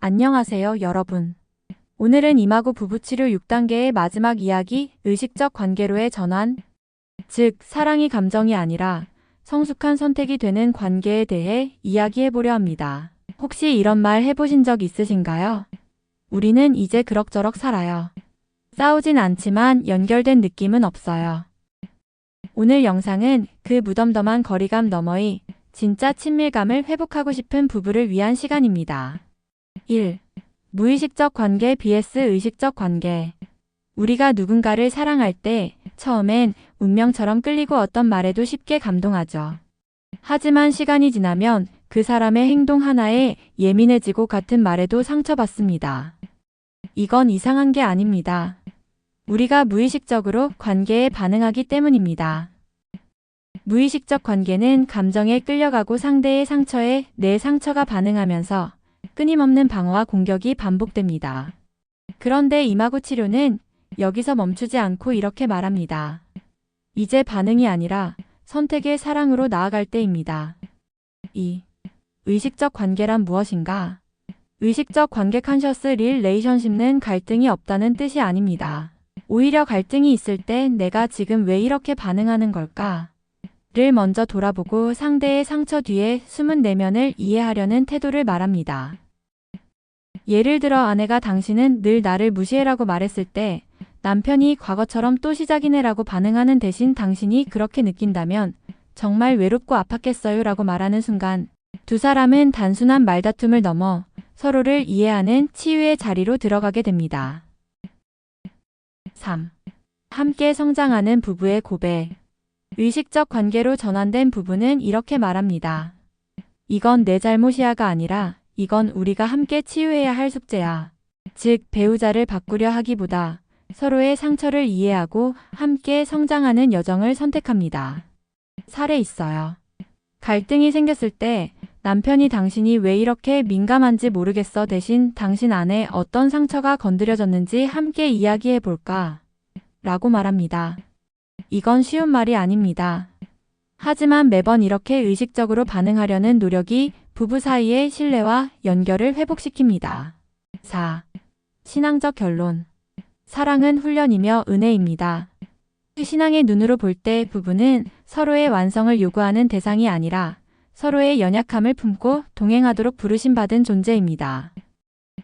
안녕하세요, 여러분. 오늘은 이마고 부부치료 6단계의 마지막 이야기, 의식적 관계로의 전환, 즉, 사랑이 감정이 아니라 성숙한 선택이 되는 관계에 대해 이야기해 보려 합니다. 혹시 이런 말 해보신 적 있으신가요? 우리는 이제 그럭저럭 살아요. 싸우진 않지만 연결된 느낌은 없어요. 오늘 영상은 그 무덤덤한 거리감 너머의 진짜 친밀감을 회복하고 싶은 부부를 위한 시간입니다. 1. 무의식적 관계 vs 의식적 관계. 우리가 누군가를 사랑할 때 처음엔 운명처럼 끌리고 어떤 말에도 쉽게 감동하죠. 하지만 시간이 지나면 그 사람의 행동 하나에 예민해지고 같은 말에도 상처받습니다. 이건 이상한 게 아닙니다. 우리가 무의식적으로 관계에 반응하기 때문입니다. 무의식적 관계는 감정에 끌려가고 상대의 상처에 내 상처가 반응하면서 끊임없는 방어와 공격이 반복됩니다. 그런데 이마구 치료는 여기서 멈추지 않고 이렇게 말합니다. 이제 반응이 아니라 선택의 사랑으로 나아갈 때입니다. 2. 의식적 관계란 무엇인가? 의식적 관계 컨셔스 릴레이션십는 갈등이 없다는 뜻이 아닙니다. 오히려 갈등이 있을 때 내가 지금 왜 이렇게 반응하는 걸까? 를 먼저 돌아보고 상대의 상처 뒤에 숨은 내면을 이해하려는 태도를 말합니다. 예를 들어 아내가 당신은 늘 나를 무시해라고 말했을 때 남편이 과거처럼 또 시작이네라고 반응하는 대신 당신이 그렇게 느낀다면 정말 외롭고 아팠겠어요 라고 말하는 순간 두 사람은 단순한 말다툼을 넘어 서로를 이해하는 치유의 자리로 들어가게 됩니다. 3. 함께 성장하는 부부의 고백. 의식적 관계로 전환된 부부는 이렇게 말합니다. 이건 내 잘못이야가 아니라 이건 우리가 함께 치유해야 할 숙제야. 즉, 배우자를 바꾸려 하기보다 서로의 상처를 이해하고 함께 성장하는 여정을 선택합니다. 사례 있어요. 갈등이 생겼을 때 남편이 당신이 왜 이렇게 민감한지 모르겠어 대신 당신 안에 어떤 상처가 건드려졌는지 함께 이야기해 볼까? 라고 말합니다. 이건 쉬운 말이 아닙니다. 하지만 매번 이렇게 의식적으로 반응하려는 노력이 부부 사이의 신뢰와 연결을 회복시킵니다. 4. 신앙적 결론. 사랑은 훈련이며 은혜입니다. 신앙의 눈으로 볼 때 부부는 서로의 완성을 요구하는 대상이 아니라 서로의 연약함을 품고 동행하도록 부르심받은 존재입니다.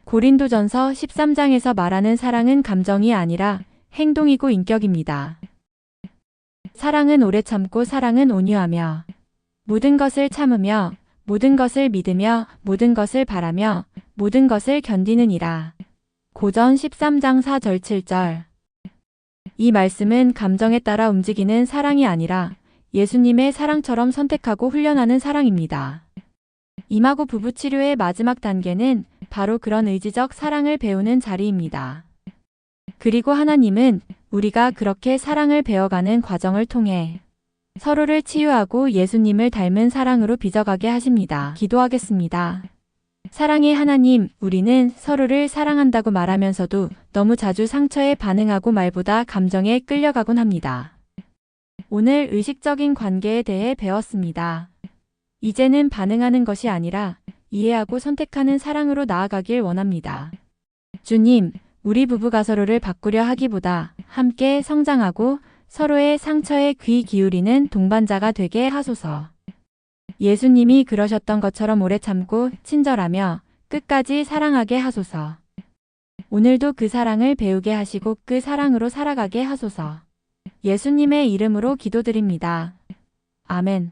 고린도전서 13장에서 말하는 사랑은 감정이 아니라 행동이고 인격입니다. 사랑은 오래 참고 사랑은 온유하며 모든 것을 참으며 모든 것을 믿으며 모든 것을 바라며 모든 것을 견디느니라. 고전 13장 4절 7절 이 말씀은 감정에 따라 움직이는 사랑이 아니라 예수님의 사랑처럼 선택하고 훈련하는 사랑입니다. 이마고 부부 치료의 마지막 단계는 바로 그런 의지적 사랑을 배우는 자리입니다. 그리고 하나님은 우리가 그렇게 사랑을 배워가는 과정을 통해 서로를 치유하고 예수님을 닮은 사랑으로 빚어가게 하십니다. 기도하겠습니다. 사랑의 하나님, 우리는 서로를 사랑한다고 말하면서도 너무 자주 상처에 반응하고 말보다 감정에 끌려가곤 합니다. 오늘 의식적인 관계에 대해 배웠습니다. 이제는 반응하는 것이 아니라 이해하고 선택하는 사랑으로 나아가길 원합니다. 주님, 우리 부부가 서로를 바꾸려 하기보다 함께 성장하고 서로의 상처에 귀 기울이는 동반자가 되게 하소서. 예수님이 그러셨던 것처럼 오래 참고 친절하며 끝까지 사랑하게 하소서. 오늘도 그 사랑을 배우게 하시고 그 사랑으로 살아가게 하소서. 예수님의 이름으로 기도드립니다. 아멘.